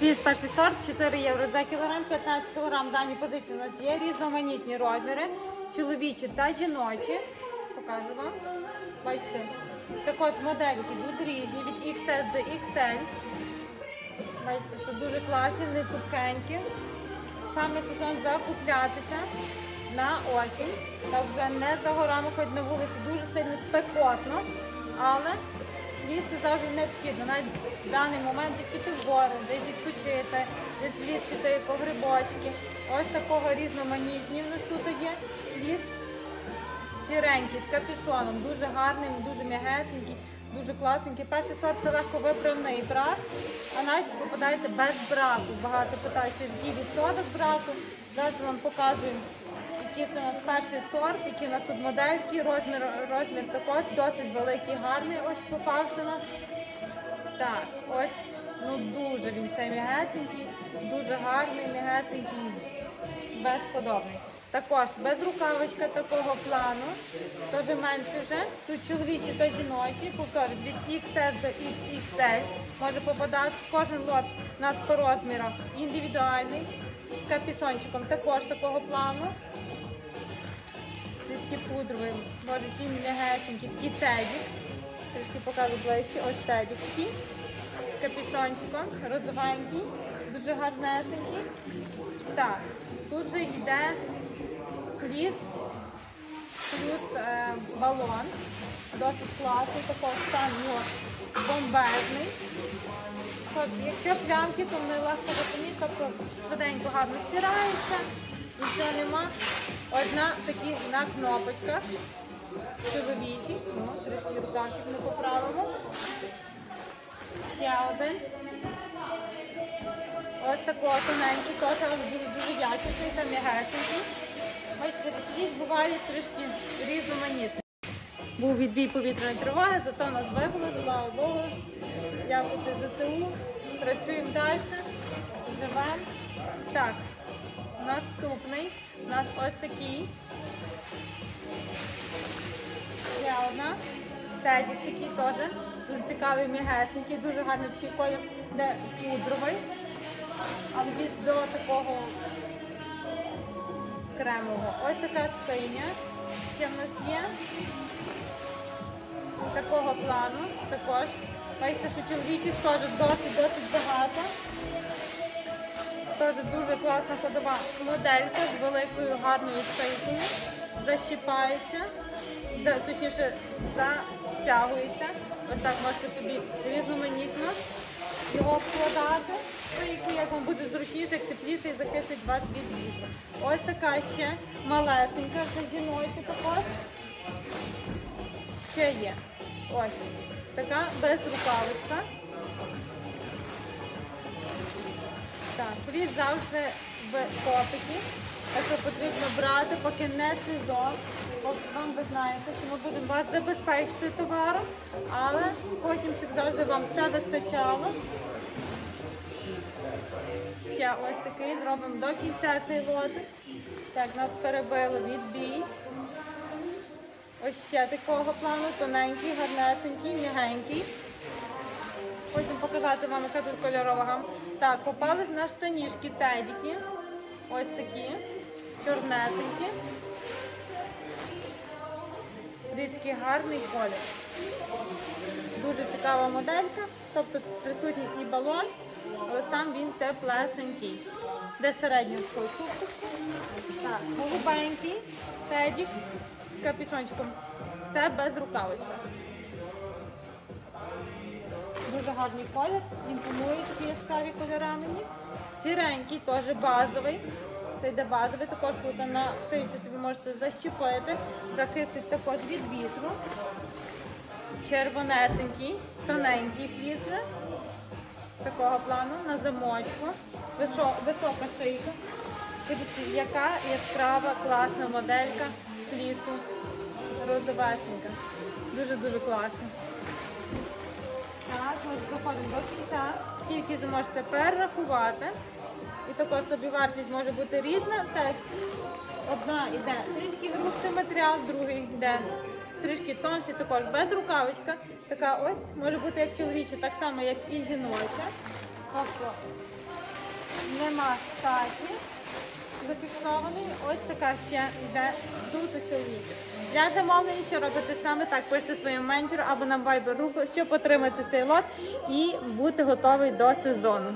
Фліс перший сорт 4 євро за кілограм, 15 кілограм. Дані позиції у нас є різноманітні розміри, чоловічі та жіночі. Покажу вам. Бачите, також модельки йдуть різні від XS до XL. Бачите, що дуже класні, вони цупкенькі. Саме сезон закуплятися на осінь. Так вже не за горами, хоч на вулиці дуже сильно спекотно, але лізти завжди необхідно. Навіть в даний момент десь піти в гори, десь відпочити, десь ліс піти по грибочки. Ось такого різноманітні в нас тут є ліс. Сіренький, з капюшоном, дуже гарний, дуже м'ягесенький, дуже класненький. Перший сорт це легко виправний брак, а навіть попадається без браку. Багато питають, що відсоток браку. Зараз вам показую, який це у нас перший сорт, які у нас тут модельки, розмір, розмір також досить великий, гарний. Ось попався у нас. Так, ось ну дуже він цей м'ягесенький, дуже гарний, м'ягесенький, безподобний. Також безрукавочка такого плану, теж менше вже. Тут чоловічі та жіночі, повторюсь, від XS до XXL може попадати. Кожен лот у нас по розмірах індивідуальний, з капюшончиком також такого плану. Такі пудрові, може такі м'ягесенькі, такий тедік. Трішки покажу ближче, ось тедік такий. З капюшончиком, розовенький, дуже гарнесенький. Так, тут же йде фліс, плюс е, балон. Досить класний, також стан його бомбезний. Якщо плямки, то вони легко витомі, тобто швиденько гарно стирається, нічого нема. Одна такі на кнопочках. Чоловічі, ну, трішки рукавчик не поправимо. Ще один. Ось такого тоненький, теж дуже якісний та м'ягесенький. Бачите, такі бувають трішки різноманітні. Був відбій повітряної тривоги, зато нас вибило, слава Богу. Дякувати ЗСУ. Працюємо далі, живемо. Так, наступний у нас ось такий. Ще одна. Тедік такий теж. Дуже цікавий, м'ягесенький, дуже гарний такий колір, де пудровий, але більш до такого кремового. Ось така синя. Ще в нас є. Такого плану також. Бачите, що чоловічих теж досить-досить багато. Теж дуже класна ходова моделька з великою гарною шийкою. Защіпається, за, точніше затягується. Ось так можете собі різноманітно його вкладати. Шийку, як вам буде зручніше, як тепліше і захистить вас від вітру. Ось така ще малесенька, це жіноча також. Ще є. Ось. Така безрукавочка. Так, плід завжди в попиті. Так потрібно брати, поки не сезон. Вам ви знаєте, що ми будемо вас забезпечити товаром, але потім, щоб завжди вам все вистачало. Ще ось такий зробимо до кінця цей лотик. Так, нас перебили відбій. Ось ще такого плану, тоненький, гарнесенький, м'ягенький. Потім показати вам, яка тут кольорова. Так, попались на штанішки тедіки. Ось такі, чорнесенькі. Дивіться, гарний колір. Дуже цікава моделька. Тобто присутній і балон, але сам він теплесенький. Де середню вкусу. Так, голубенький, тедік з капюшончиком. Це без рукавичка. Дуже гарний колір, імпонує такі яскраві кольори мені. Сіренький, теж базовий. Це йде базовий, також тут на шийці собі можете защепити, захистить також від вітру. Червонесенький, тоненький фліс. Такого плану на замочку. Висока шийка. Дивіться, яка яскрава, класна моделька флісу. Розовесенька. Дуже-дуже класна. Так, ми доходимо до кінця. Кількість ви можете перерахувати. І також собі вартість може бути різна. Так, одна йде трішки грубший матеріал, другий йде трішки тонший, також без рукавичка. Така ось може бути як чоловіча, так само, як і жіноча. Тобто нема статі. Зафіксований. Ось така ще йде тут у чоловічі. Для замовлення, що робити саме так, пишете своєму менеджеру або на Viber руку, щоб отримати цей лот і бути готовий до сезону.